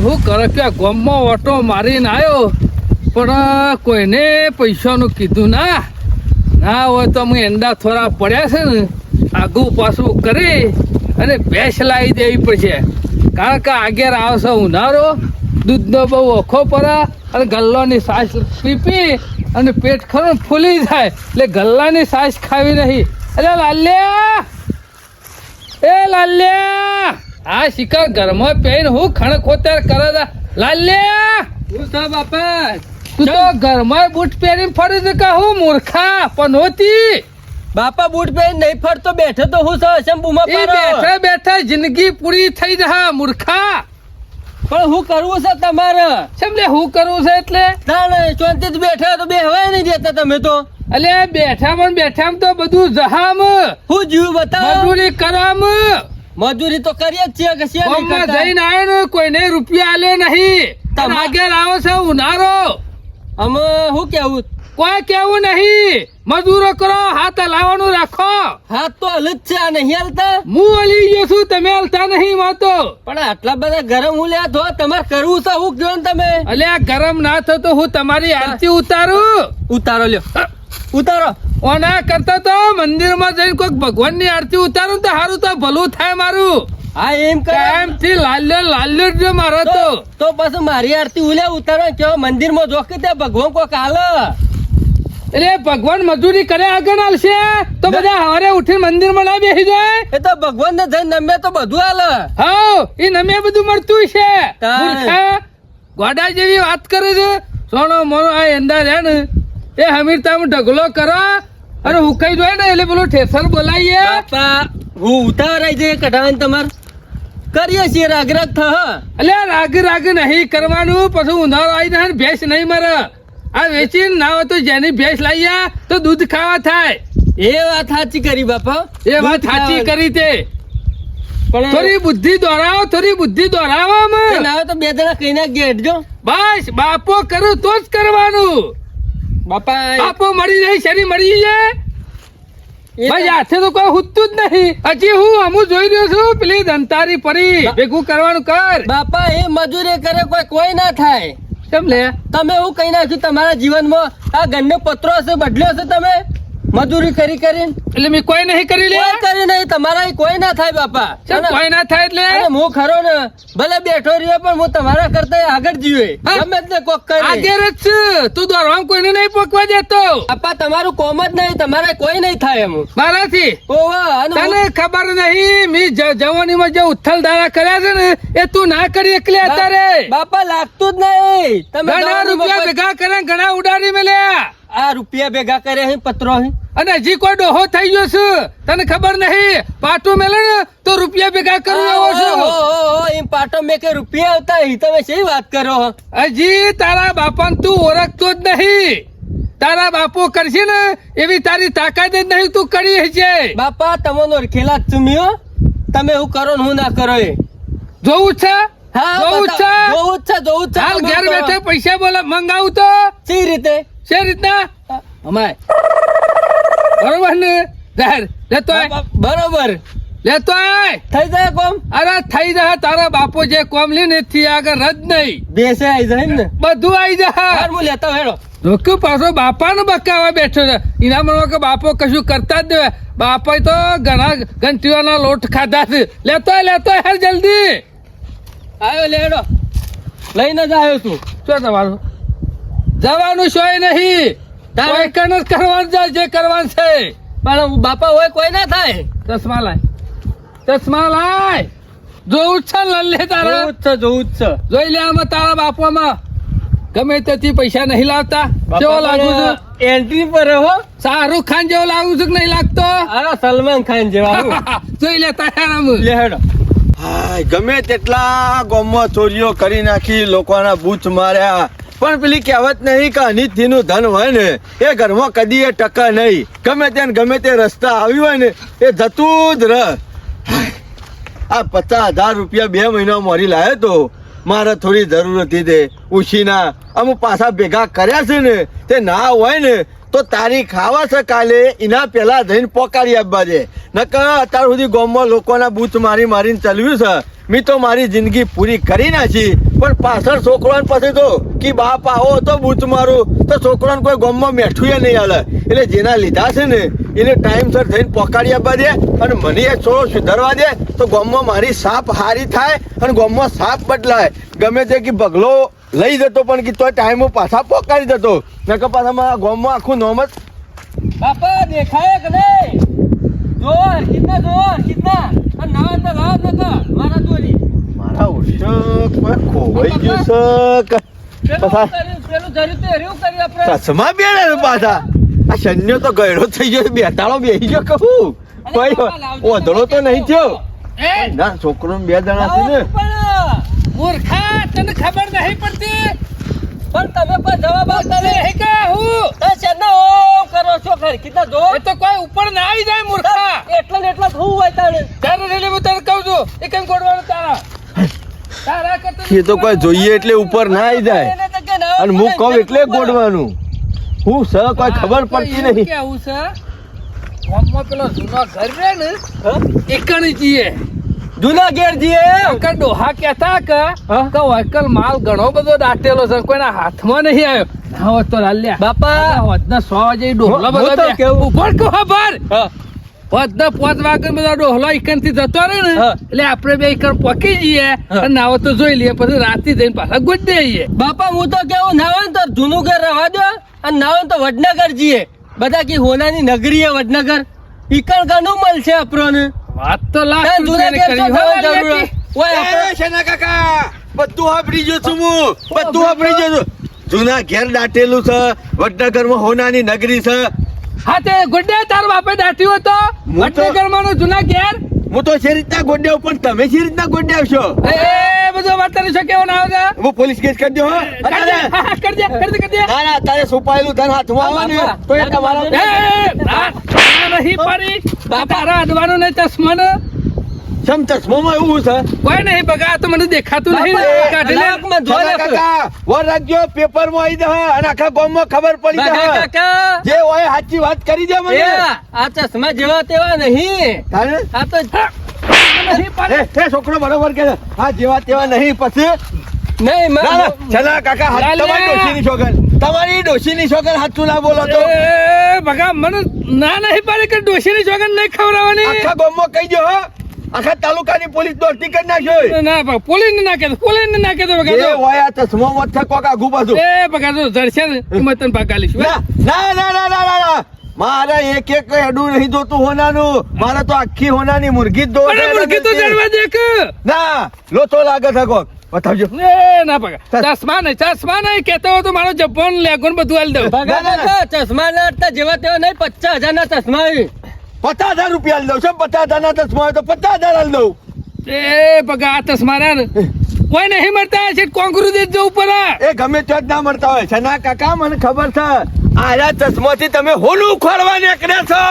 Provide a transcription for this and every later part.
હું કરે કે ગામમાં ઓટો મારીને આવ્યો પણ કોઈને પૈસાનું કીધું ના. ના હોય તો અમે એંડા થોડા પડ્યા છે ને, આગું પાછું કરી અને ભેંસ લાવી દેવી પડશે. કારણ કે આગળ આવશે ઉનાળો, દૂધનો બહુ ઓખો પડે અને ગલ્લાની સાસ પીપી અને પેટ ખરું ફૂલી જાય. એટલે ગલ્લાની સાસ ખાવી નહીં. અરે લાલ્યા! એ લાલ્યા! આ શિકાર ઘરમાં પહેરીને હું ખણ ખોતર કરે લાલે હું સા બાપા. તું તો ઘરમાં બૂટ પહેરીને ફરે છે કે હું મૂર્ખા? પનોતી બાપા બૂટ પહેરી નહીં ફરતો બેઠો તો હું સા શંભુમાં એ બેઠા બેઠા જિંદગી પૂરી થઈ જહા મૂર્ખા. પણ હું કરવું છે તમારે? સમજે હું કરવું છે એટલે? ના શાંતિ બેઠા તો બેહવાય નહીં દેતા તમે તો. અલે બેઠામાં બેઠામાં તો બધું જહામ. હું જીવ બતાવું. મજૂરી કરામ. મજૂરી તો કરીએ જ છીએ કે છીએ નહીં? જઈને આવ્યો ને કોઈને રૂપિયા આલે નહીં. તમા- આગળ આવો છે ઉનાળો. અમે શું કેવું કોઈ કેવું નહીં. મજૂરો કરો હાથ લાવવાનું રાખો. હાથ તો હલ જ છે આ નહીં હાલતા? હું હલી ગયો છું તમે હાલતા નહીં માતો પણ આટલા બધા ગરમ હું લ્યા તો તમારે કરવું છે હું કયો ને તમે? અલ્યા ગરમ ના થતો હું તમારી આરતી ઉતારું. ઉતારો લ્યો. ઉતારો. ઓના કરતા તો મંદિરમાં જઈને કોઈક ભગવાનની આરતી ઉતારું તો સારું તો ભલું થાય મારું. હા એમ કરે. એમ થી લાલ્યો લાલ્યો જ મારો તો તો. બસ મારી આરતી ઉલ્યા ઉતારો કેવો મંદિરમાં જોકે ત્યાં ભગવાન કોક હાલ એટલે ભગવાન મજૂરી કરે આગળ આવશે તો બધા હવારે ઉઠીને મંદિરમાં ના બેસી જાય? એ તો ભગવાન ને જઈને નમે તો બધું હાલ હાઉ એ નમે બધું મળતું છે. ગોડા જેવી વાત કરે છે. સોનો મોનો આ એંદા રે ને એ હમીરતા ઢગલો કરો. અને ઉકાઈ જોઈએ ને એટલે પેલો ઠેસર બોલાવીએ બાપા હું ઉતાવળાઈ જઈએ કઢાવીને તમાર. કરીએ છીએ રાગ રાગ થ એટલે રાગ રાગ નહીં કરવાનું પછી ઉનાળો આવી જાય ભેંસ નહીં મરે. આ વેચીને ના હોય તો જેની ભેંસ લાવીએ તો દૂધ ખાવા થાય. એ વાત સાચી કરી બાપા. એ વાત સાચી કરી તે. થોડી બુદ્ધિ દોરાવો થોડી બુદ્ધિ દોરાવો એ ના તો બે જણા કઈ ના ગેટજો બસ બાપો કરું તો જ કરવાનું. બાપા બાપો મરી જાય શરી મરી જાય. ભાઈ હાથે તો કોઈ હુતું જ નહીં. હજી હું અમુ જોઈ રહ્યો છું પેલી દંતારી પરી. ભેગું કરવાનું કર. બાપા એ મજૂરી કરે કોઈ કોઈ ના થાય. કેમ લે? તમે એવું કહી નાખ્યું તમારા જીવનમાં આ ગન્નો પત્રો હશે બદલ્યો હશે તમે? મજૂરી કરી કરીને એટલે મેં કોઈ નહીં કરી લે. કરી નહીં. તમારા કોઈ ના થાય બાપા. કોઈ ના થાય એટલે? હું ખરો ને ભલે બેઠો રહ્યો પણ હું તમારા કરતા આગળ જીવે? ગમે તે કોક કરે. આગળ જ છે. તું દોરવામ કોઈને નહીં પોકવા દેતો. બાપા તમારું કોમ જ નહીં. તમારે કોઈ નહીં થાય એમ. મારાથી? ઓવા તને ખબર નહીં મી જવાની જવાનીમાં જે ઉથલ દાડા કર્યા છે ને એ તું ના કરી એકલી અત્યારે. બાપા લાગતું જ નહીં. તમે ઘણા રૂપિયા ભેગા કરે ઘણા ઉડાડી મેલ્યા આ રૂપિયા ભેગા કરે હે પત્રો હે. અને હજી કોઈ ડોહો થઈ ગયો છે? તને ખબર નહીં? પાટો મેલે ને તો રૂપિયા ભેગા કરું આવો છું. એમ પાટો મેં કે રૂપિયા આવતા હી તમે શી વાત કરો? હજી તારા બાપાને તું ઓળખતો જ નહીં. તારા બાપો કરશે ને એવી તારી તાકાત જ નહીં તું કરી છે બાપા તમને ઓળખેલા જ છું તમે હું કરો ને હું ના કરો એ. જોવું છે? હા જોવું છે? જોવું છે જોવું છે હાલ ઘેર બેઠે પૈસા બોલા મંગાવું તો. સી રીતે? છે રીતના? અમાય. બરોબર ને? જાહેર. લેતો બરોબર. લેતો આય. થઈ જાય કોમ? અરે થઈ જાય. તારા બાપો જે કોમ લે ને થી આગળ રદ નહીં. બેસે આવી જાય ને? બધું આવી જાય. હાર હું લેતો હેડો. જોકે પાછો. બાપાને બકાવા બેઠો છે. એના મનમાં કે બાપો કશું કરતા જ નહીં. બાપા તો ઘણા ઘંટીઓના લોટ ખાધા છે. લેતો લેતો હેર જલ્દી. આવ્યો લેડો લઈને જ આવ્યો છું. શું તમારું? જવાનું શોય નહીં. તારે- કોઈ જ કરવાનું છે જે કરવાનું છે. પણ બાપા હોય કોઈ ના થાય. ચશ્મા લાય. ચશ્મા લાય. જોવું જ છે લલ્લે તારા. જોવું જ છે જોવું જ છે. જોઈ લે આમાં તારા બાપામાં. ગમે તેથી પૈસા નહીં લાવતા. કેવો લાગુ છું. એન્ટ્રી પર હો શાહરુખ ખાન જેવો લાગુ છું કે નહીં લાગતો? અરે સલમાન ખાન જેવા જોઈ લે તારા લે હેડો. હાય, ગમે તેટલા ગોમો ચોરીઓ કરી નાખી લોકોના બૂથ માર્યા. પણ પેલી કહેવત નહીં કે અનિતથી ધન હોય ને, એ ઘરમાં કદી એ ટકા નહીં. ગમે તે ગમે તે રસ્તા આવ્યું હોય ને, એ જતું જ રહ. આ પચાસ હજાર રૂપિયા બે મહિના મરી લાવ્યો તો, મારે થોડી જરૂર હતી તે ઉછીના. અમુક પાછા ભેગા કર્યા છે ને, તે ના હોય ને, તો તારી ખાવા છે કાલે, એના પહેલાં જઈને પોકારી આપવા દે. નકર અત્યાર સુધી ગામમાં લોકોના બૂથ મારી મારીને ચલવ્યું છે. મેં તો મારી જિંદગી પૂરી કરી નાખી. પણ પાછળ છોકરાને પછી તો કે બાપ આવો તો બૂચ મારું. તો છોકરાને કોઈ ગામમાં મેઠું નહીં હાલે. એટલે જેના લીધા છે ને, એને ટાઈમસર થઈને પકાડી આપવા દે અને મને એ છોડો સુધારવા દે તો ગામમાં મારી સાપ હારી થાય અને ગમમાં સાપ બદલાય. ગમે તે કે બગલો લઈ જતો પણ કે તોય ટાઈમ પાછા પકાડી દેતો. નકર પાછા મારા ગામમાં આખું નોમત બાપા, દેખાય કે નહીં? જો કિતના જોર કિતના આ નાવા તો લાવ નતા મારા દોરી. મારા ઉષક પર ખોવાઈ ગયું સક પેલું જર્યું તે હર્યું કરી આપણે. ચશ્મા બેડે પાછા. આ શન્યો તો ગયડો થઈ ગયો બેતાળો બેહી ગયો કહું. કોઈ ઓધળો તો નહીં થયો. એ? ના છોકરો બે જણા છે ને. મૂર્ખા તને ખબર નહીં પડતી? પણ તમે પણ જવાબ આપતા. હે કે હું? એ શેના ઓમ કરો છો હરકીતના જો. એ તો કોઈ ઉપર ના આવી જાય મૂર્ખા. એટલા ને એટલા હું હોય તારે તારે રેલે હું તને કહું છું એ કેમ ગોડવાનું તારા? તારા કરતા એ તો કોઈ જોઈએ એટલે ઉપર ના આવી જાય. કે અને હું કહું એટલે ગોડવાનું હું સ કોઈ ખબર પડતી નહીં. કેવું સ ગામમાં પેલો જૂનો ઘર રહે ને એકણ જીએ. જૂના ઘેર જઈએ અંકલ ડોહા કેતા કે વૈકલ માલ ઘણો બધો દાટેલો છે કોઈના હાથમાં નહીં આવ્યો. ના હોત તો લાલ્યા. બાપા! હોતના સો વાગે ડોહલો બધો કેવું. ઉપર કહો પોત હોતના પાંચ વાગે બધો ડોહલો થી જતો રહે ને એટલે આપણે બે એકર પકી જઈએ અને નાવો તો જોઈ લઈએ પછી રાતથી જઈને પાછા ગુજ આવીએ. બાપા હું તો કેવું ના તો જૂનું ઘર રહેવા દો અને ના તો વડનગર જઈએ બધા કે હોનાની નગરી હે વડનગર. ઈકણ ઘણું મળશે આપણને. વાત તો લાખ રૂપિયાની કરી. હો, જવાની જરૂર લાલિયાજી. હે? ઓય શેના કાકા? બધું વાપરી ગયો છું હું. બધું વાપરી ગયો છું. જૂના ઘેર દાટેલું છે. વડનગરમાં હોનાની નગરી છે. હા તે ગુડ્ડે તાર બાપે દાટ્યું હતો હું તો- જૂના ઘેર? હું તો છે રીતના ગોડ્યાવ પણ તમે છે રીતના ગોડ્યાવ છો એ બધું વાત કેવો ના આવે હું પોલીસ કેસ કરી દો હો. ના ના તારે સુપાયેલું ધન હાથમાં આવવાનું તો એ તમારો એ, એ, ના, ના નહીં પડી. તારા અડવાનું નહીં ચશ્માનો. સમ ચશ્મામાં એવું છે? કોઈ નહીં બગા તો મને દેખાતું નહીં કાઢી લે. અલાકમાં જો છોટા કાકા. વર રાજ્યો પેપરમાં આવી દે અને આખા ગામમાં ખબર પડી જાય કાકા. જે હોય સાચી વાત કરી દે મને. આ ચશ્મા જેવા તેવા નહીં? આ તો છોકરો બરોબર કે આ હા જેવા તેવા નહીં પછી નહીં ના, ના, ચલા કાકા હાથ. તમારી ડોશીની છોકર. તમારી ડોશીની છોકર હાથું ના બોલો તો. એ, બગા મને ના નહીં પાડી કે ડોશીની જોગન નહીં ખવડાવવાની. આખા ગામમાં કહી દો હો. આખા તાલુકાની પોલીસ દોડતી કરી નાખ્યો ના ના કહેતો પોલીસને ના કહેતો બગા જે. હોય આ ચશ્મામાં જ છે કોક આઘું પાછું એ બગા જો જડશે ને એમાં ના ના ના ના ના ના, ના. મારે એક એક અડું નહીં જોતું હોનાનું. મારે તો આખી હોનાની મુરગી જ અરે મુરગી તો જડવા દે ના લોચો લાગે છે કોક. બતાવજો. એ ના પગા. ચશ્મા નહીં ચશ્મા નહીં કહેતો હોય તો મારો જબ્બોન લેગોન બધું આલી દઉં. ના. ચશ્મા ના હતા જેવા તેવા નહીં પચાસ હજાર ના ચશ્મા. પચાસ હજાર રૂપિયા આલી દઉં છે પચાસ હજાર ના ચશ્મા હોય તો પચાસ હજાર આલી દઉં. એ પગા આ ચશ્મા રહ્યા ને. કોઈ નહીં મળતા છે કોંકરું દે જવું પડે એ ગમે ત્યાં જ ના મળતા હોય. છે ના કાકા મને ખબર છે. આરા ચશ્માથી તમે હોલું ખોળવા નીકળ્યા છો.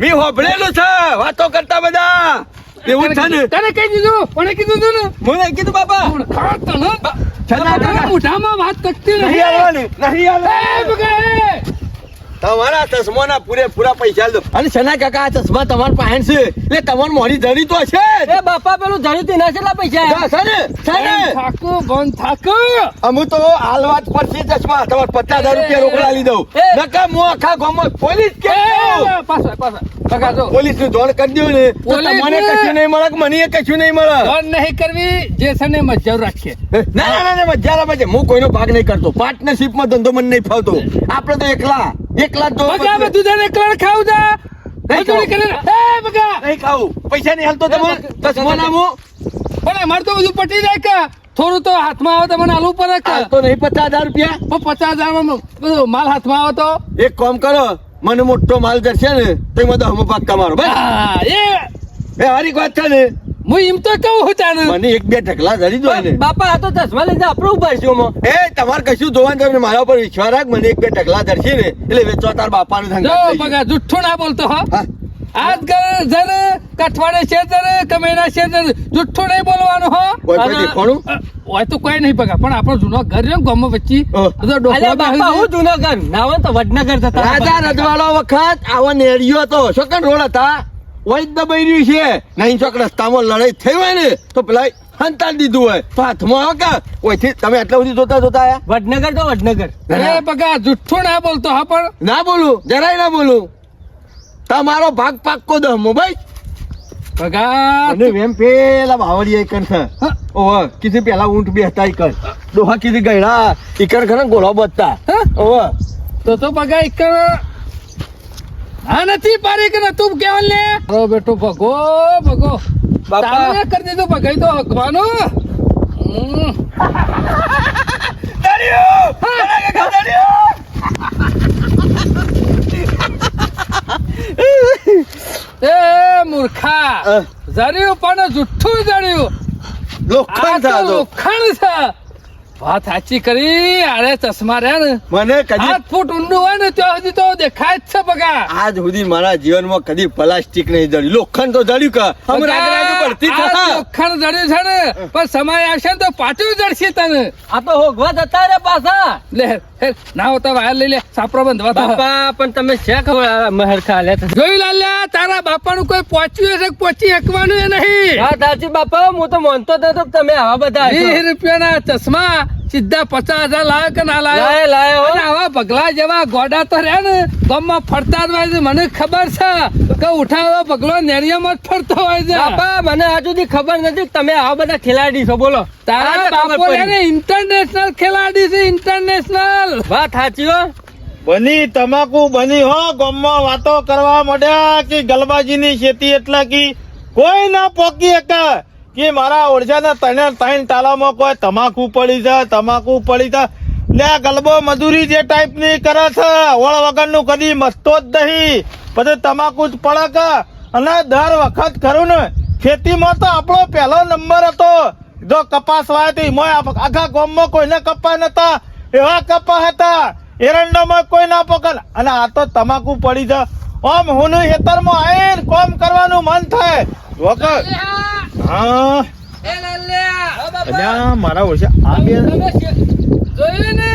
મી હોભળેલું છે. વાતો કરતા બધા. એવું છે ને? તને કહી દીધું કોને કીધું તું ને? મને કીધું બાપા. પણ ખા તને? છના મોઢામાં વાત કરતી નહીં આવવાની નહીં આવે તમારા ચશ્માના પૂરેપૂરા પૈસા દો અને સના કાકા આ ચશ્મા તમારા પાસે છે? એટલે તમારે મોડી ધરી તો છે એ બાપા પેલું ધરી તે ના છેલા પૈસા? છે ને? થાકો બંધ થાકો અમુ તો આલવાત પર છે ચશ્મા. તમાર 50000 રૂપિયા રોકડા લઈ દઉં નકા મો આખા ગોમો પોલીસ કે પાછા પાછા. પોલીસનું જોણ કરી દઉં ને તો તમને કશું નહીં મળે મને કશું નહીં મળે? ફોન નહીં કરવી જે છે ને મજર રાખીએ. ના ના ના ના મજા હું કોઈનો ભાગ નહીં કરતો. પાર્ટનરશિપમાં ધંધો મને નહીં ફાવતો. આપણે તો એકલા. એકલા જ જો બધું તને એકલા ખાવું જા નહીં મજૂરી કરીને એ બગા. નહીં ખાવું. પૈસા નહીં હાલતો તમે ચશ્મા નામો પણ અમારે તો બધું પટી જાય કે. થોડું તો હાથમાં આવે તો મને આલવું પડે કે. હાલતો નહીં પચાસ હજાર રૂપિયા. પણ પચાસ હજારમાં બધું માલ હાથમાં આવે તો. એક કામ કરો મને મોટો માલ જશે ને તો એમાં હમ પાક્કા મારો. બસ. એ. એ હારી વાત છે ને. હું એમ તો કહું છું તાને મને એક બે ઢગલા ધરી દો ને. બાપા આ તો ચશ્મા લઈને આપણે ઊભા છીએ ઓમાં. એ તમારે કશું જોવાનું તમને મારા ઉપર વિશ્વાસ રાખ મને એક બે ઢગલા ધરશે ને એટલે વેચવા તાર બાપાનું જો ધંધા જુઠ્ઠું ના બોલતો હા. આજ ઘર જર કઠવાડે છે જર કમેના છે જર જુઠ્ઠું નહીં બોલવાનું હો. કોઈ કોઈ અને- હોય તો કોઈ નહીં પગા પણ આપણો જૂનો ઘર રહ્યો ને ગામમાં વચ્ચે હા. હું જુનાગઢ ના હોય તો વડનગર જતા રાજા રજવાડો વખત આવો નેરિયો હતો. શોકન રોડ હતા? ઓય દબાઈ રહ્યું છે. નહીં ચોક રસ્તામાં લડાઈ થઈ હોય ને તો પેલા હંતાલ દીધું હોય. તો હાથમાં આવે કે? ઓયથી તમે એટલા સુધી જોતા જોતા આયા? વડનગર તો વડનગર. અરે પગા જુઠ્ઠો ના બોલતો હા પણ. ના બોલું જરાય ના બોલું. તમારો ભાગ પાક્કો દો ભાઈ. બગા અને પેલા છે. હા. ઓહ કીધી પેલા ઊંટ બેહતા ikon ડોહા કીધી ગયડા ઈકર ખરા ગોળો બચતા હા? ઓહ. તો તો પગા એક હા નથી પારી કે તું કેવલ ને? રો બેટો ભગો ભગો. બાપા. કરી દીધો ભગાઈ તો હકવાનો. એ મૂર્ખા. જર્યું પણ જુઠ્ઠું જર્યું આ લોખંડ લોખંડ છે. વાત સાચી કરી અરે ચશ્મા રે ને. મને કદી આઠ ફૂટ ઊંડું હોય ને ત્યાં સુધી તો દેખાય જ છે બગા. આજ સુધી મારા જીવનમાં કદી પ્લાસ્ટિક નહીં જડ્યું. લોખંડ તો જડ્યું કે હમ રાગ રાગ પડતી થા લોખંડ જડ્યું છે ને પણ સમય આવશે ને તો પાછું જડશે તને. આ તો હોગવા જતા રે પાછા. લે ના હોતા વાયર લઈ લે સાપરો બંધવા બાપા પણ તમે છે ખબર મહેર ખાલે જોઈ લાલ્યા તારા બાપાનું કોઈ પહોંચ્યું હશે પહોંચી શકવાનું એ નહીં. હા સાચી બાપા હું તો માનતો હતો તમે આવા બધા વીસ રૂપિયાના ચશ્મા સીધા પચાસ હજાર લાવે કે ના લાવે અને આવા પગલા જેવા ગોડા તો રહ્યા ને ગમમાં ફરતા જ હોય છે મને ખબર છે કે ઉઠાવો પગલો નેરિયામાં જ ફરતો હોય છે. બાપા મને હજુ સુધી ખબર નથી તમે આવા બધા ખેલાડી છો બોલો. તારા બાપો ઇન્ટરનેશનલ ખેલાડી છે ઇન્ટરનેશનલ વાત સાચી બની તમાકુ, બની હો. ગામમાં વાતો કરવા માંડ્યા કે ગલબાજીની ખેતી એટલે કે કોઈ ના પોકી એક કે મારા ઓરજાના તને ત્રણ તાલામાં કોઈ તમાકુ પડી છે, તમાકુ પડી છે. લે, ગલબો મજૂરી જે ટાઈપની કરે છે ઓળ વગરનું કદી મસ્તો જ નહીં. પછી તમાકુ જ પડે કે. અને દર વખત ખરું ને, ખેતીમાં તો આપણો પહેલો નંબર હતો. જો કપાસ વાય તો આપ- આખા ગામમાં કોઈને કપા નતા. એવા કપા હતા. એરંડામાં કોઈ ના પકડ. અને આ તો તમાકુ પડી જા ઓમ હું હેતરમાં આવીને કોમ કરવાનું મન થાય. વખત હા. અલ્યા મારા ઓછા આ બે જોયું ને?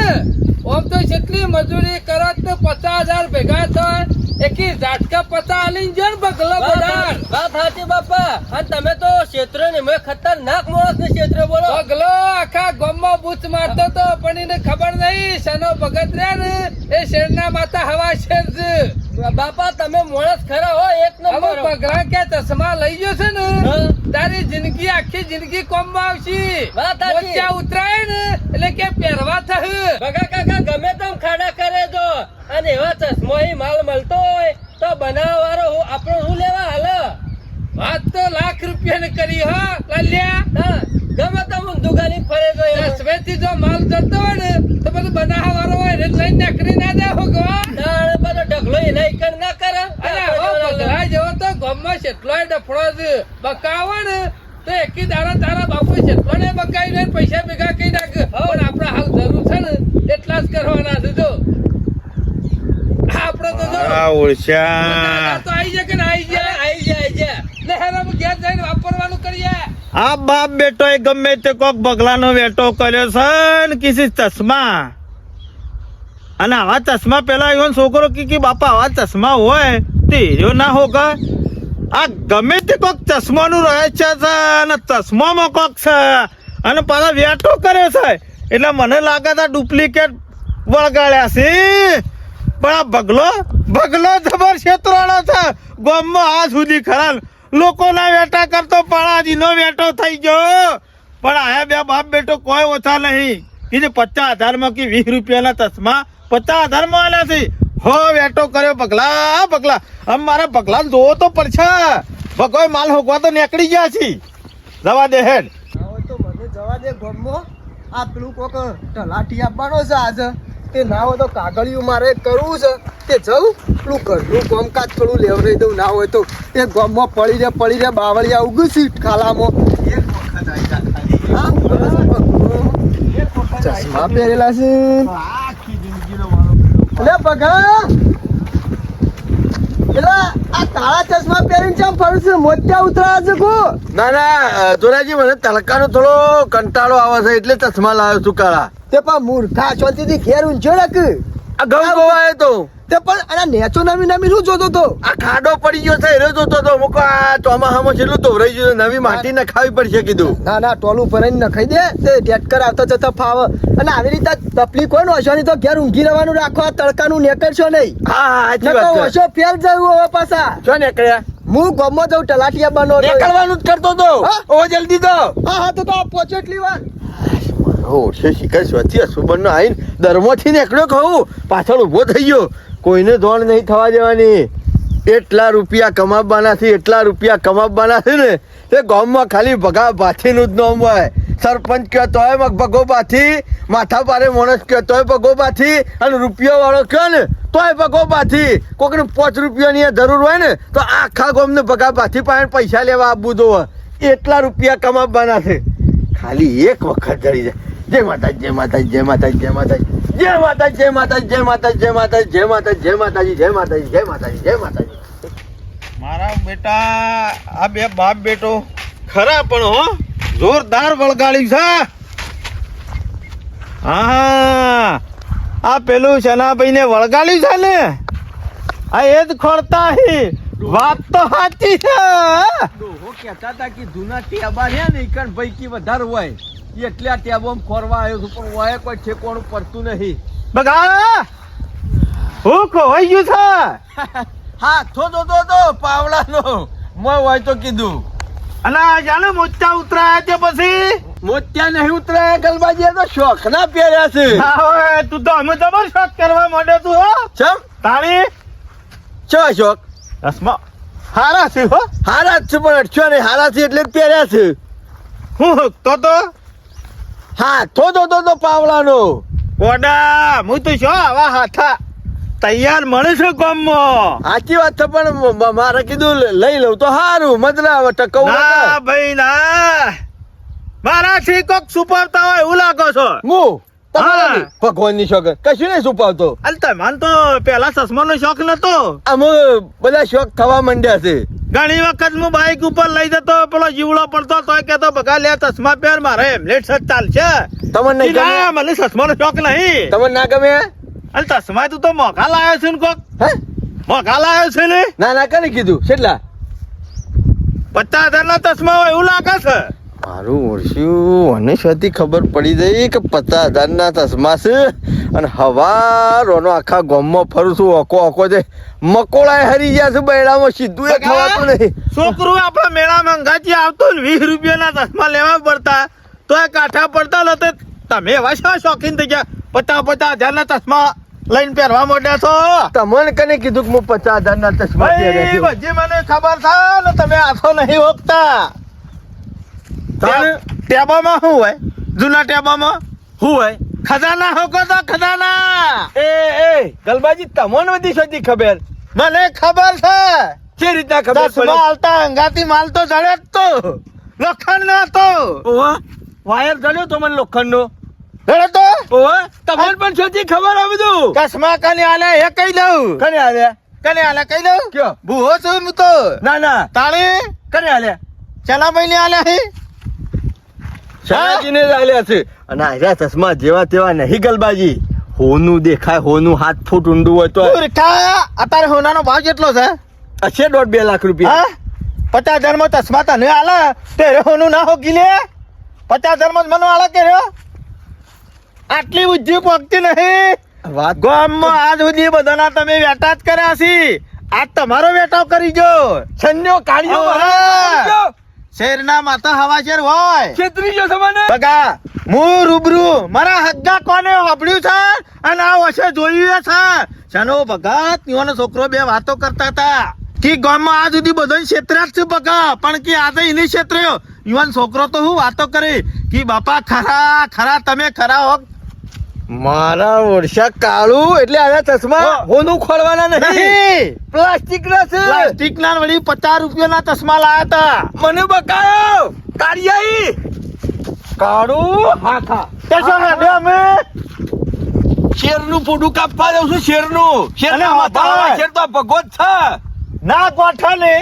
ઓમ તો જેટલી મજૂરી કરત તો પચાસ હજાર ભેગા થાય. એકી ઝાટકા પતા આલીને જો ને બગલો બડાર વાત સાચી બાપા. અને તમે તો ક્ષેત્ર ને મેં ખતરનાક માણસ ને ક્ષેત્ર બોલો. બગલો આખા ગોમમાં બૂચ મારતો તો પણ એને ખબર નહીં સનો ભગત રે ને એ શેરના માતા હવા શેર છે. બાપા તમે માણસ ખરા હો એક નંબર. પગલા કે ચશ્મા લઈ ગયો છે ને તારી જિંદગી આખી જિંદગી કોમમાં આવશે વાત સાચી. ઉતરાય ને એટલે કે પહેરવા થયું બગા કાકા ગમે તેમ ખાડા કરે તો અને એવા ચશ્મો માલ મળતો હોય તો બનાવવાળો હું આપણો શું લેવા હાલ? વાત તો લાખ રૂપિયા કરી હો લાલ્યા. હા, ગમે તમે દુકાની ફરે તો એનો. જો માલ જતો હોય ને તો બધું બનાવવા વાળો હોય ને લઈને નકરી ના દે હોગવા તાણે બધો ઢગલો એના કર ના કરે. અને હો પગલા જેવો તો ગમમાં કેટલોય ડફળો છે બકાવો ને તો એકી દાડા તારા બાપુ જેટલો ને બકાઈ લઈને પૈસા ભેગા કરી નાખે. પણ આપણે હાલ જરૂર છે ને એટલા જ કરવાના છે જો. આપણે તો જો. મારા ઓળશા. તો આઈ જાય કે ના આઈ જાય આઈ જા આઈ જા લે હેરામ ઘેર જઈને વાપરવાનું કરીએ. આ બાપ બેટો એ ગમે તે કોક બગલાનો વેટો કર્યો છે ને કિસી ચશ્મા. અને આવા ચશ્મા પેલા એવો છોકરો કે કે બાપા આવા ચશ્મા હોય તે હીરો ના હોગા. આ ગમે તે કોક ચશ્માનું રહે છે છે અને ચશ્મામાં કોક છે. અને પાછા વેટો કર્યો છે. એટલે મને લાગે છે ડુપ્લિકેટ વળગાડ્યા છે. પણ આ બગલો બગલો જબર ક્ષેત્રનો છે. ગામમાં આ સુધી ખરા લોકોના વેટા કરતો પણાજીનો વેટો થઈ ગયો. પણ આયા બે બાપ બેટો કોઈ ઓછા નહીં. કીધું પચાસ હજારમાં કે વીસ રૂપિયાના ચશ્મા, પચાસ હજારમાં આલ્યા છે. હો, વેટો કર્યો પગલા પગલા આમ મારા પગલા જોવો તો પડશે. ભગવાન માલ હોગવા તો નીકળી ગયા છે. જવા દે હેડ. તો જવા દે ગમો આ પેલું કોક તલાટી આપવાનો છે આજે. તે ના હોય તો કાગળિયું મારે કરવું છે. તે જવું પેલું ઘરનું કોમકાજ થોડું લેવડાવી દઉં. ના હોય તો એ ગમમાં પડી રે પડી રે બાવળિયા ઉગું સીટ ખાલામાં. ચશ્મા પહેરેલા છે. અલે પગા. પેલા આ તાળા ચશ્મા પહેરીને ચમ ફરું છું મોતિયા ઉતરા છે કો ના ના જોરાજી મને તડકાનો થોડો કંટાળો આવે છે એટલે ચશ્મા લાવ્યો છું કાળા તે પણ મૂર્ખા શાંતિથી ઘેર ઊંચો રાખ આ ઘઉં ગવાય તો તે પણ આના નેચો નવી નવી શું જોતો તો? આ ખાડો પડી ગયો છે એરો જોતો તો. મુકો આ ચોમાહામાં છેલ્લું ધોરાઈ ગયું નવી માટી ને ખાવી પડશે કીધું. ના ના ટોલું ભરાઈને નખાઈ દે. તે ટેટકર આવતો જતો ફાવ. અને આવી રીતે તપલી હોય ને તો ઘેર ઊંઘી રહેવાનું રાખો આ તડકાનું નેકળશો નહીં. હા છે. ઓછો ફેલ જવું હવે પાછા. જો નીકળ્યા? હું ગમો જઉં તલાટિયા બનો નીકળવાનું જ કરતો તો. ઓ જલ્દી તો હા હા તો તો પહોંચો એટલી વાર. ઓછે શિકાર સ્વથી અસુબરનો આઈને દરમોથી નીકળ્યો કહું પાછળ ઊભો થઈ ગયો. કોઈને ધોણ નહીં થવા દેવાની. એટલા રૂપિયા કમાવવાનાથી, એટલા રૂપિયા કમાવવાના છે ને એ ગામમાં ખાલી ભગા ભાથીનું જ નામ હોય. સરપંચ કહેતો હોય મગ ભગો બાથી માથા પારે માણસ કહેતો હોય ભગો બાથી અને રૂપિયા વાળો કહે ને, તોય ભગો બાથી કોકને પાંચ રૂપિયાની જરૂર હોય ને, તો આખા ગામને ભગા બાથી પાસે પૈસા લેવા આપવું જોવે એટલા રૂપિયા કમાવવાના છે ખાલી એક વખત જડી જાય. જય માતાજી જય માતાજી જય માતાજી જય માતાજી જય માતાજી જય માતાજી જય માતાજી જય માતાજી જય માતાજી જય માતાજી જય માતાજી જય માતાજી જય માતાજી મારા બેટા આ બે બાપ બેટો ખરા પણ હો જોરદાર વળગાડી છે હા આ પેલું શનાભાઈ ને વળગાડી છે ને આ એ જ ખોરતા હી વાત તો સાચી છે ડોહો કહેતા હતા કે જૂના ટેબા છે ને ઈકણ પૈકી વધારે હોય એટલે આ ટેબો ફરવા આવ્યો છું પણ હોય કોઈ ઠેકોણું પડતું નહીં. બગા હું ખોવાઈ ગયું છે? હા થો તો તો તો પાવડાનો. મોય હોય તો કીધું. આ જાણે મોચા ઉતરાયા છે પછી? મોત્યા નહીં ઉતરાયા ગલબાજી તો શોખ ના પહેર્યા છે. હા તું તો અમે તમારો શોખ કરવા માંડે તું હો. ચમ? તારી? છ શોખ? અસમા હારા છે હો. હારા છે પણ અડશો નહીં. હારા છે એટલે પહેર્યા છે. હું તો તો? હા થો તો તો તો પાવડાનો ઓડા હું તો છો આવા હાથા તૈયાર મળે છે ગામમાં? સાચી વાત છે પણ મારે કીધું લઈ લઉં તો સારું આવે ટકવું ના ભાઈ ના. મારા શ્રી કોક સુપાવતા હોય એવું લાગો છો. હા. ભગવાનની શોખ. કશું નહીં છુપાવતો. અલ તમાન તો પેલા ચશ્મા નો શોખ નતો. આમ બધા શોખ થવા માંડ્યા છે. ઘણી વખત હું બાઇક ઉપર લઈ જતો પેલો જીવડો પડતો તોય કેતો બગા લે ચશ્મા પહેર મારે એમલેટ સજ ચાલશે. તમને નહીં મને ચશ્મા નો શોખ નહીં. તમને ના ગમે? અલ ચશ્મા તું તો મોઘા લાયો છે ને કોક? હે? મોઘા લાયો છે ને? ના ના કરી કીધું? કેટલા? પચાસ હજાર ના ચશ્મા હોય એવું લાગે છે. મારું ઓળશ્યું અને ખબર પડી જઈ કે પચાસ હજારના ચશ્મા છે અને હવારોનો આખા ગામમાં ફરું છું ઓકો ઓકો છે. મકોળાએ હરી ગયા છે બૈડામાં સીધું એ ખવાતું નહીં. છોકરું આપણા મેળામાં અંગાજી આવતું ને વીસ રૂપિયાના ચશ્મા લેવા પડતા તો એ કાંઠા પડતા નતો. તમે એવા શા શોખીન થઈ ગયા? પચાસ પચાસ હજાર ના ચશ્મા લઈને પહેરવા માંડ્યા છો? તમને કને કીધું કે હું પચાસ હજાર ના ચશ્મા મને ખબર થાય ને તમે આથો નહીં તારે? ટેબામાં શું હોય? જૂના ટેબામાં? શું હોય? ખજાના હોકો તો ખજાના! એ એ ગલબાજી તમને બધી શોધી ખબર? મને ખબર છે! કે રીતના ખબર પડે? હાલતા અંગાતી માલ તો જડે જ તો. લોખંડ ના તો વાયર જડ્યો તો મને લોખંડનો? જડે તો. ઓવા તમને પણ શોધી ખબર આ બધું? ચશ્મા કને આલે એ કહી દઉં. કને આલે? કને આલે કહી દઉં? કયો? ભૂહો છું હું તો. ના ના. તાળી? કને આવ્યા ચલાભાઈ ને આલે હે? શાળાજીને જ આલ્યા છે. અને આર્યા ચશ્મા જેવા તેવા નહીં ગલબાજી. હોનું દેખાય હોનું હાથ ફૂટ ઊંડું હોય તો અત્યારે હોનાનો ભાવ કેટલો છે? છે દોઢ બે લાખ રૂપિયા. પચાસ હજારમાં ચશ્મા તને આલે? તે હોનું ના હોગી લે? પચાસ હજારમાં મને આલે કે રહ્યો? આટલી બુદ્ધિ પહોંચતી નહીં. વાત ગામમાં આજ સુધી બધાના તમે વેટા જ કર્યા છી. આજ તમારો વેટાવ કરી જો છન્યો કાઢ્યો. શેરના માતા હવા શેર હોય? છેતરી ગયો તમને બગા હું રૂબરૂ મારા હગ્ગા કોને વાપર્યું છે? અને આ વર્ષે જોયું છે. શાનો ભગત ત્યોનો છોકરો બે વાતો કરતા હતા. કે ગામમાં આ સુધી બધો ક્ષેત્ર જ છે બગા પણ કે આજે એની ક્ષેત્ર યુવાન છોકરો તો હું વાતો કરી. કે બાપા ખરા ખરા તમે ખરા હો મારા વર્ષા કાળું એટલે આવ્યા ચશ્મા. હોનું ખોલવાના નહીં. પ્લાસ્ટિક ના છે. પ્લાસ્ટિક ના વળી પચાસ રૂપિયાના ચશ્મા લાયા હતા. મને બકાયો કાઢિયાઈ કાળું? હા ખા શું હેડે અમે? શેરનું ફોટું કાપવા જાઉં છું શેરનું. અને માથા શેર તો ભગવત છે. ના ગોઠા ને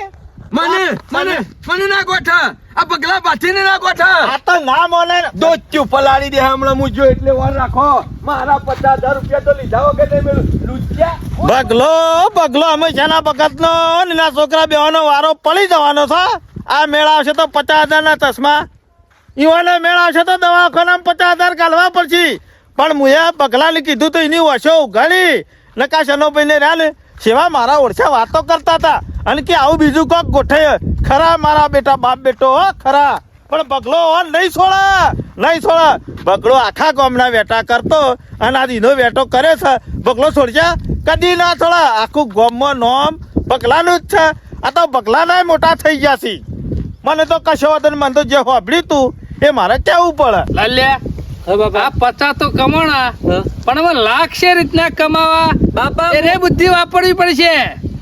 મને મને મને. ના ગોઠા. આ પગલા પાથીને ના ગોઠા. આ તો ના મોને દોચ્યું પલાળી દે હમણાં મુજો એટલે વાર રાખો. મારા પચાસ હજાર રૂપિયા તો લીધા વગર લુચ્યા બગલો બગલો, અમે છેના બગતનો એના છોકરા બેવાનો વારો પડી જવાનો છે. આ મેળા આવશે તો પચાસ હજારના ચશ્મા. ઈવાનો મેળા આવશે તો દવાખાનામાં પચાસ હજાર કાઢવા પડશે. પણ મુએ બગલાને કીધું તો એની વર્ષો ઉઘાડી. નકા શનોભાઈને રહ્યા ને, સેવા મારા ઓળખા વાતો કરતા હતા. અને કે આવું બીજું કોક ગોઠે. ખરા મારા બેટા બાપ બેટો, હો, ખરા. પણ બગલો નહીં છોડા નહીં છોડા. બગલો આખા ગામના વેટા કરતો અને આ દીનો વેટો કરે છે. બગલો છોડજા. કદી ના છોડા. આખું ગામમાં નોમ બગલાનું જ છે. આ તો બગલાના મોટા થઈ ગયા છે. મને તો કશો વાંધો મને તો જે હોબળ્યું તું એ મારે કેવું પડે. લાલ્યા બાબા આ પચાસ તો કમાણા. પણ હવે લાખ છે રીતના કમાવા. બાપા એ રે બુદ્ધિ વાપરવી પડશે.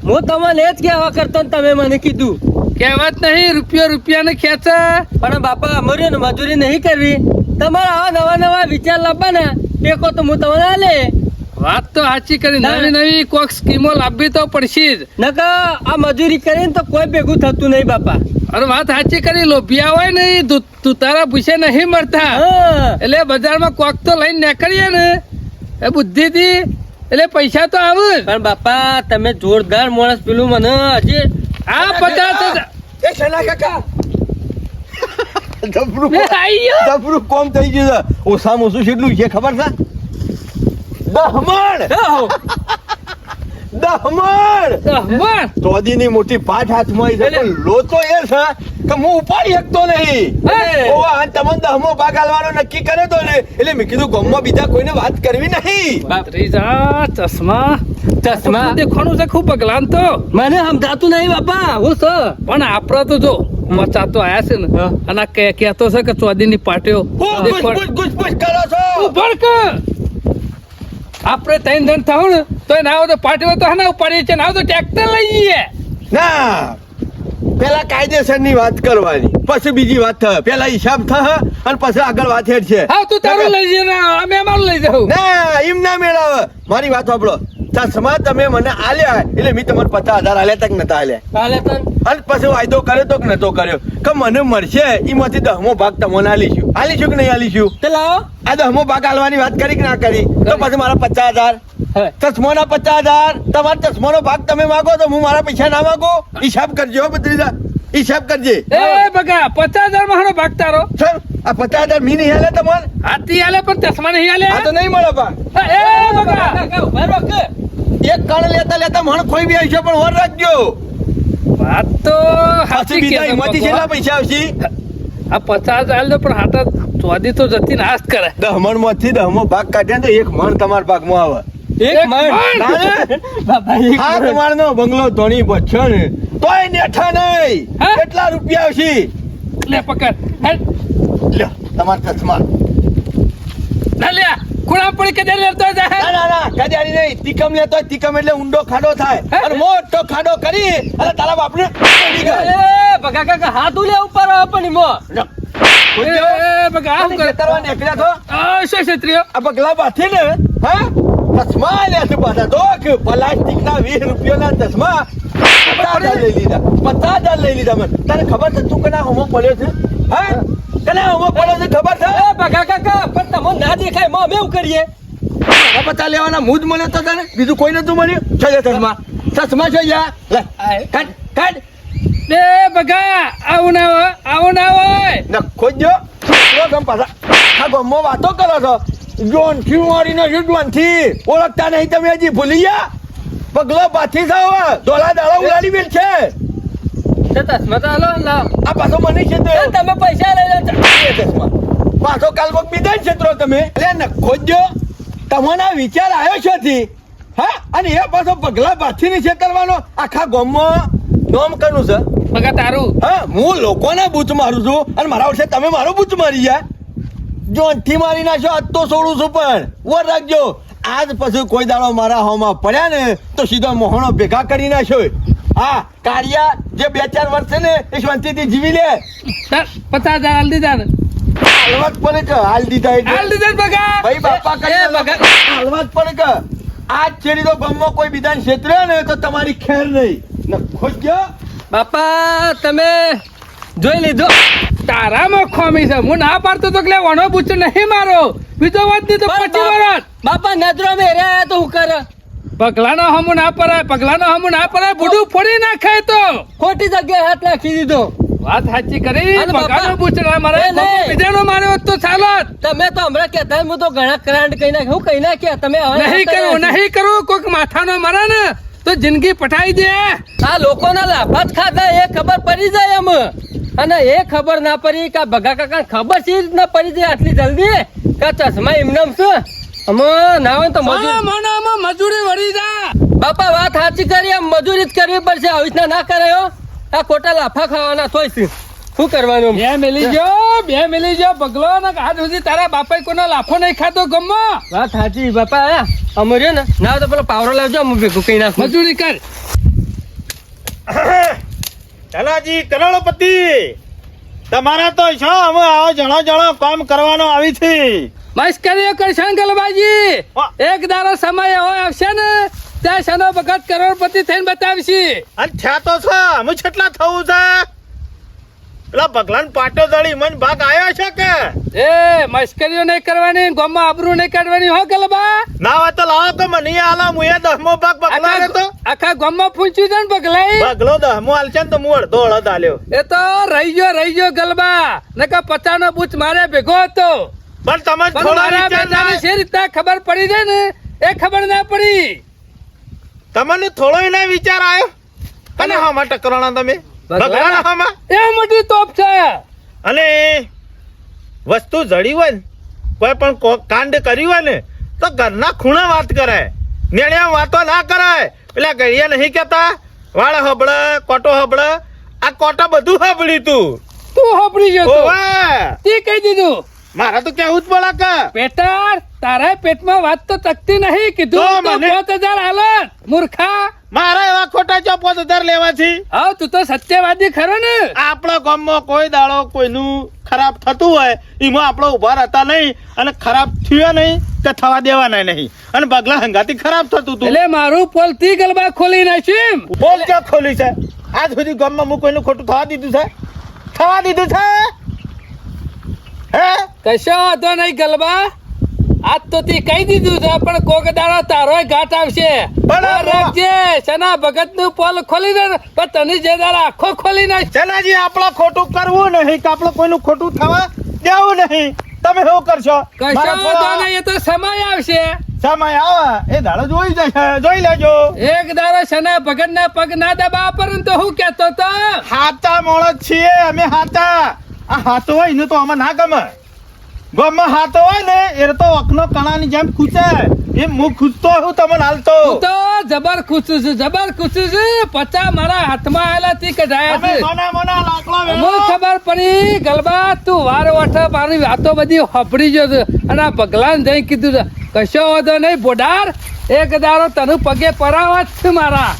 હું તમને એ જ કહેવા કરતો તમે મને કીધું. કહેવત નહીં રૂપિયો રૂપિયાને ખેંચે. પણ બાપા અમારી ને મજૂરી નહીં કરવી. તમારા આવા નવા નવા વિચાર લાવવાના ટેકો તો હું તમને લે. વાત તો સાચી કરી નવી નવી કોક સ્કીમો લાવવી તો પડશે જ. નકા આ મજૂરી કરીને તો કોઈ ભેગું થતું નહીં બાપા. અરે વાત સાચી કરી લોભિયા હોય ને ઈ તું તારા પૂછે નહીં મળતા એટલે બજારમાં કોક તો લઈને નીકળીએ ને. એ બુદ્ધિથી એટલે પૈસા તો આવે પણ બાપા તમે જોરદાર માણસ પેલું મને હજી આ પચાસ. એ શેના કાકા? ગયો. જબરું કોમ થઈ ગયું છે. ઓછામાં ઓછું કેટલું છે ખબર છે? દહમણ! દહમણ! દહમણ. ચોદીની મોટી પાઠ હાથમાં છે પણ લોચો એ છે કે હું ઉપાડી શકતો નહીં? ઓવા આ તમને દહમો ભાગ આલવાનો નક્કી કર્યો તો ને. એટલે મેં કીધું ગમમાં બીજા કોઈને વાત કરવી નહીં. ત્રીજા ચશ્મા. ચશ્મા? દેખાણું છે ખૂબ પગલાન તો. મને સમજાતું નહીં બાપા. હું છો? પણ આપડે તો જો મચા તો આયા છે ને. અને કે- કહેતો છે કે પાટીઓ છો. ઉભણ કે. આપણે ત્રણ જણ થાવ ને તો ના આવો તો પાટીઓ તો હના ઉપાડીએ છે ના તો ટ્રેક્ટર લઈ જઈએ ના. પેલા કાયદેસરની વાત કરવાની. પછી બીજી વાત થાય. પેલા હિસાબ થાય અને પછી આગળ વાત હેઠ છે. હા તું તારું લઈ જઈએ ને અમે અમારું લઈ જાઉં. ના એમ ના મેળાવે. મારી વાત સાંભળો. ચશ્મા તમે મને આલ્યા એટલે મેં તમને પચાસ હજાર આલ્યા તક નતા આલ્યા. અને પછી વાયદો કર્યો તો કે નતો કર્યો. કે મને મળશે એમાંથી દહમો ભાગ તમને આલીશું. આલીશું કે નહીં આલીશું? તો લાવો. આ દહમો ભાગ આલવાની વાત કરી કે ના કરી? તો પછી મારા પચાસ હજાર. ચશ્મો ના પચાસ હજાર. તમારા ચશ્માનો ભાગ તમે માગો તો હું મારા પૈસા ના માગો? હિસાબ કરજો બત્રીજા હિસાબ કરજે. એ બગા પચાસ હજારમાં ભાગ તારો આ પચાસ હજાર મી નહીં હાલે તમારે? હાથી હાલે પણ ચશ્મા નહીં હાલે? આ તો નહીં મળે બા. એ બગા. એક કણ લેતા લેતા મણ ખોઈ બી આવશે પણ વર રાખજો. વાત તો હાથી બીજા એમાંથી કેટલા પૈસા આવશે. આ પચાસ હજાર તો પણ હાથ ચોદી તો જતી નાશ કરે. દહમણમાંથી દહમો ભાગ કાઢ્યા તો એક મણ તમારા ભાગમાં આવે. એક મણ? બાબા એક મણ. નો બંગલો ધોની બચ્યો ને. તોય નેઠા નહીં? કેટલા રૂપિયા આવશે? લે પકડ. લ્યો તમારા ના લે ખુણા પડી કે લેતો ના જાય ના ના કદ્યારી નહીં. તીકમ લેતો તીકમ એટલે ઊંડો ખાડો થાય. અને મોટો ખાડો કરી અને તારા બાપને. એ બગા કાકા હાથ ઉલે ઉપર આવે મો એ, એ, બગા આમ કરે. ખેતરવા નીકળ્યા તો. આ શું ક્ષત્રિયો? આ પગલા બાથી ને હા? ચશ્મા લે છે પાછા. તો કે પ્લાસ્ટિક ના વીસ રૂપિયા ના ચશ્મા. પચાસ હજાર લઈ લીધા. પચાસ હજાર લઈ લીધા મને. તને ખબર છે તું કના હોમો પડ્યો છે? હા? કના હોમો પડ્યો છે? ખબર છે? બગા કાકા પણ તમે ના દેખાય મો અમે એવું કરીએ પચાસ લેવાના મૂજ મળ્યો તો તને? બીજું કોઈ નતું મળ્યું? છે ચશ્મા. ચશ્મા છે યા લે. કાઢ કાઢ. એ બગા આવું ના હોય આવું ના હોય. ને ખોજો જો. ગમ પાછા આ ગમો વાતો કરો છો. જોનથી મારીને જોનથી ઓળખતા નહીં તમે હજી ભૂલી ગયા? પગલો પાછી થાવ ધોલા દાડા ઉલાડી બેલ છે. તસ્મા તો હાલો આ પાછો મને છે તમે પૈસા લઈ લો ચશ્મા. પાછો કાલ કોક બીજા જ ક્ષેત્રો તમે. એટલે નખો ખોજો તમને વિચાર આવ્યો છે થી હા? અને એ પાછો પગલા પાછી ની છેતરવાનો આખા ગામમાં નોમ કરું છે. પગા તારું. હા? હું લોકોને બૂચ મારું છું. અને મારા વર્ષે તમે મારો બૂચ મારી ગયા. જો અંથી મારી નાખ્યો. આજ તો છોડું છું પણ. વર રાખજો. આજ પછી કોઈ દાડો મારા હોમાં પડ્યા ને તો સીધો મોહણો ભેગા કરી નાખ્યો. હા કાળિયા જે બે ચાર વર્ષ છે ને એ શાંતિથી જીવી લે. પચાસ હજાર હાલ દીધા ને. પડે કે હાલ દીધા હાલ દીધા બગા ભાઈ બાપા કરી હાલવા જ પડે કે આજ છેડી તો ગામમાં કોઈ વિધાન ક્ષેત્ર ને તો તમારી ખેર નહીં. ને ખોજ ગયો બાપા તમે જોઈ લીધો. તારામાં ખોમી છે. હું ના પાડતો તો કે વણો પૂછ નહીં મારો. બીજો વાત નહીં તો પચી બાપ- બાપા નજરો મેં રહ્યા તો હું કર? પગલાનો હમુ ના પરાય પગલાનો હમુ ના પરાય બુડું ફોડી નાખે તો. ખોટી જગ્યાએ હાથ નાખી દીધો. વાત સાચી કરી. પગાનો બુચડા મારે બીજાનો માર્યો તો ચાલત. તમે તો હમણાં કહેતા હું તો ઘણા ક્રાંડ કહી નાખ. હું કહી નાખ્યા તમે નહીં કરું નહીં કરું કોઈક માથાનો મારા ને તો જિંદગી પઠાઈ દે. આ લોકોના લાફા જ ખાધા એ ખબર પડી જાય એમ. અને એ ખબર ના પડી કે ભગા કાકા ખબર છે ના પડી જાય આટલી જલ્દી? કે ચશ્મા એમનેમ છે અમે ના હોય તો મજૂર મજૂરી વળી જા. બાપા વાત સાચી કરી એમ મજૂરી જ કરવી પડશે. આવી રીતના ના કરાયો આ ખોટા લાફા ખાવાના છે શું? કરવાનું? બે મિલી જો બે મિલી જો પગલો ને આજ સુધી તારા બાપા કોનો લાફો નહીં ખાતો ગમો વાત સાચી બાપા અમે રહ્યો ને ના તો પેલો પાવરો લાવજો અમે ભેગું કઈ નાખું. મજૂરી કર. ચલાજી કરોડપતિ તમારા તો છો અમે આવો જણો જણો કામ કરવાનો આવી છે મસ્કરીઓ કરશે ને ગલબાજી? એક દારો સમય એવો આવશે ને ત્યાં શનો ભગત કરોડપતિ થઈને બતાવશી. અને થયા તો છો અમે છેટલા થવું છે. પેલા ભગલાન પાટો દળી મન ભાગ આવ્યો છે કે? એ મશ્કરીઓ નહીં કરવાની ગોમાં આબરૂ નહીં કાઢવાની હો ગલબા? ના હોય તો લાવો તો મને આલા મુએ દસમો ભાગ બગલા તો. આખા ગોમાં પૂછ્યું છે ને બગલાઈ બગલો દસમો આલશે ને તો હું અડધો અડધ આલ્યો એ તો રહી ગયો રહી ગયો ગલબા. નકા પચાનો બૂચ મારે ભેગો હતો. પણ તમે થોડા જે રીતના ખબર પડી છે ને? એ ખબર ના પડી. તમને થોડો ના વિચાર આવ્યો અને હા માટે ટકરાણા તમે? ભગવાન હામાં એ મોટી તોપ છે. અને વસ્તુ જડી હોય ને કોઈ પણ કાંડ કર્યું હોય ને તો ઘરના ખૂણે વાત કરાય નેણિયા વાતો ના કરાય. પેલા ગળિયા નહીં કેતા વાળ હબળ કોટો હબળ. આ કોટા બધું હબળ્યું તું. તું હબળી જતો તે કહી દીધું. મારા તો કેવું જ પડે કે પેટાર તારા પેટમાં વાત તો તકતી નહીં. કીધું તો તો મને- પાંચ હજાર હાલત મૂર્ખા. મારા એવા ખોટા ચો પાંચ હજાર લેવા છે હા તું તો સત્યવાદી ખરો ને. આપણા ગામમાં કોઈ દાડો કોઈનું ખરાબ થતું હોય એમાં આપણો ઊભા રહેતા નહીં અને ખરાબ થયો નહીં કે થવા દેવાના નહીં. અને બગલા હંગાતી ખરાબ થતું હતું એટલે મારું પોલથી ગલબા ખોલી નાખ્યું બોલ ક્યાં ખોલી છે? આજ સુધી ગામમાં હું કોઈનું ખોટું થવા દીધું છે? થવા દીધું છે? હે? કશો વાંધો નહીં ગલબા. આજ તો તે કહી દીધું છે પણ કોક દાડો તારો ઘાટ આવશે. રાખજે શના ભગતનું પોલ ખોલી દે પણ તને જે દાડા આખો ખોલી નાખ. ચલાજી આપણે ખોટું કરવું નહીં કે આપણે કોઈનું ખોટું થવા દેવું નહીં. તમે શું કરશો? કશો વાંધો નહીં એ તો સમય આવશે. સમય આવે એ દાડો જોઈ જશે જોઈ લેજો. એક દાડો સના ભગત ના પગ ના દબા પરંતુ હું કેતો તો હાતા મોણસ છીએ અમે હાચા. આ હાથો હોય ને તો આમાં ના ગમે. ગામમાં હાથો હોય ને એ તો અખનો કણાની જેમ ખૂચે. એમ હું ખૂચતો હું તમને હાલતો હું તો જબર ખુશ છું જબર ખુશ છું. પચા મારા હાથમાં આવેલા તી કે જાય છે. મોના લાકડો ખબર પડી ગલબા તું વાર વાઠ મારી વાતો બધી ગયો છે. અને આ પગલાને જઈ કીધું કશો વાંધો નહીં બોડાર એક દારો તને પગે પરાવા છે મારા.